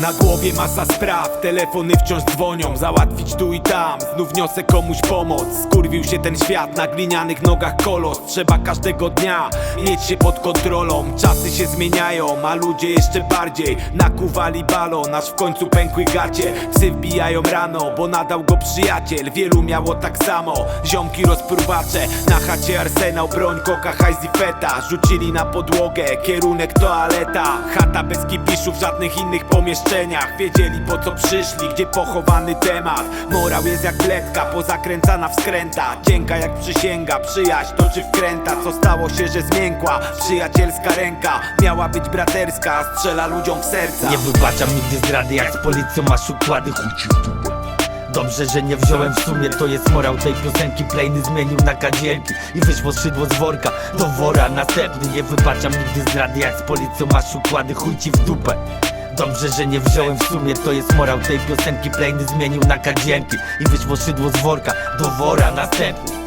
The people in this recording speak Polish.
Na głowie masa spraw, telefony wciąż dzwonią. Załatwić tu i tam, znów niosę komuś pomoc. Skurwił się ten świat, na glinianych nogach kolos. Trzeba każdego dnia mieć się pod kontrolą. Czasy się zmieniają, a ludzie jeszcze bardziej Nakuwali balon, aż w końcu pękły gacie Psy wbijają rano, bo nadał go przyjaciel. Wielu miało tak samo, ziomki rozpruwacze Na chacie arsenał, broń, koka, hajs i feta. Rzucili na podłogę, kierunek toaleta. Chata bez kipiszów, żadnych innych Wiedzieli po co przyszli, gdzie pochowany temat. Morał jest jak bledka, pozakręcana w skręta. Cienka jak przysięga, przyjaźń toczy wkręta Co stało się, że zmiękła? Przyjacielska ręka, miała być braterska. Strzela ludziom w serca. Nie wybaczam nigdy zdrady, jak z policją masz układy chuj ci w dupę. Dobrze, że nie wziąłem w sumie, to jest morał tej piosenki. Plejny zmienił na kadzielki i wyszło szydło z worka Do wora. Następny, nie wybaczam nigdy zdrady Jak z policją masz układy, chuj ci w dupę Dobrze, że nie wziąłem w sumie, to jest morał tej piosenki. Plejny zmienił na kadzielki i wyszło szydło z worka Do wora następny